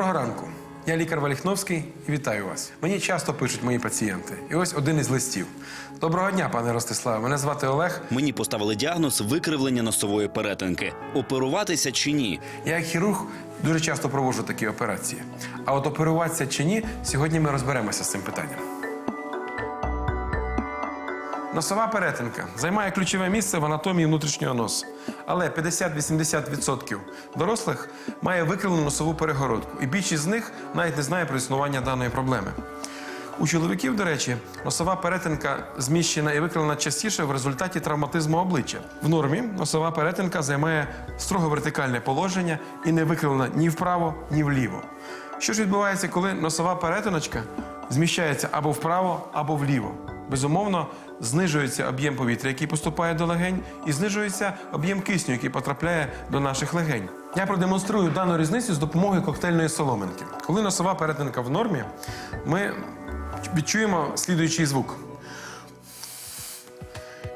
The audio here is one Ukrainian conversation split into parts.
Доброго ранку. Я лікар Валіхновський і вітаю вас. Мені часто пишуть мої пацієнти. І ось один із листів. Доброго дня, пане Ростиславе. Мене звати Олег. Мені поставили діагноз викривлення носової перетинки. Оперуватися чи ні? Я як хірург дуже часто проводжу такі операції. А от оперуватися чи ні, сьогодні ми розберемося з цим питанням. Носова перетинка займає ключове місце в анатомії внутрішнього носу. Але 50-80% дорослих має викривлену носову перегородку, і більшість з них навіть не знає про існування даної проблеми. У чоловіків, до речі, носова перетинка зміщена і викривлена частіше в результаті травматизму обличчя. В нормі носова перетинка займає строго вертикальне положення і не викривлена ні вправо, ні вліво. Що ж відбувається, коли носова перетиночка зміщається або вправо, або вліво? Безумовно, знижується об'єм повітря, який поступає до легень, і знижується об'єм кисню, який потрапляє до наших легень. Я продемонструю дану різницю з допомогою коктейльної соломинки. Коли носова перетинка в нормі, ми відчуємо слідуючий звук.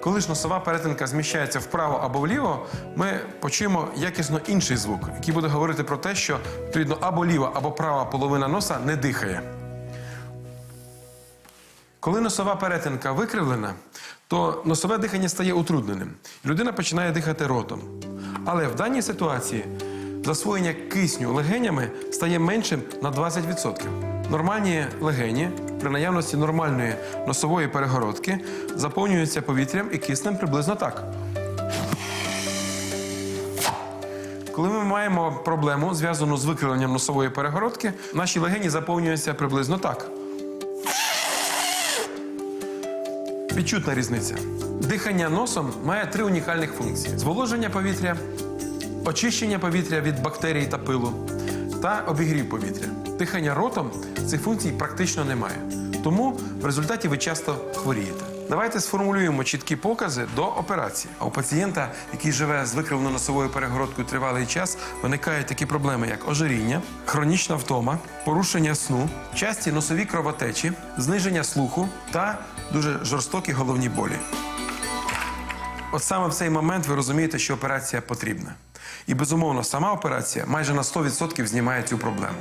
Коли ж носова перетинка зміщається вправо або вліво, ми почуємо якісно інший звук, який буде говорити про те, що відповідно або ліва, або права половина носа не дихає. Коли носова перетинка викривлена, то носове дихання стає утрудненим. Людина починає дихати ротом. Але в даній ситуації засвоєння кисню легенями стає меншим на 20%. Нормальні легені при наявності нормальної носової перегородки заповнюються повітрям і киснем приблизно так. Коли ми маємо проблему, зв'язану з викривленням носової перегородки, наші легені заповнюються приблизно так. Відчутна різниця. Дихання носом має три унікальних функції: зволоження повітря, очищення повітря від бактерій та пилу та обігрів повітря. Дихання ротом цих функцій практично немає. Тому в результаті ви часто хворієте. Давайте сформулюємо чіткі покази до операції. А у пацієнта, який живе з викривленою носовою перегородкою тривалий час, виникають такі проблеми, як ожиріння, хронічна втома, порушення сну, часті носові кровотечі, зниження слуху та дуже жорстокі головні болі. От саме в цей момент ви розумієте, що операція потрібна. І безумовно, сама операція майже на 100% знімає цю проблему.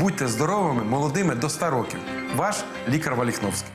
Будьте здоровими, молодими до 100 років. Ваш лікар Валіхновський.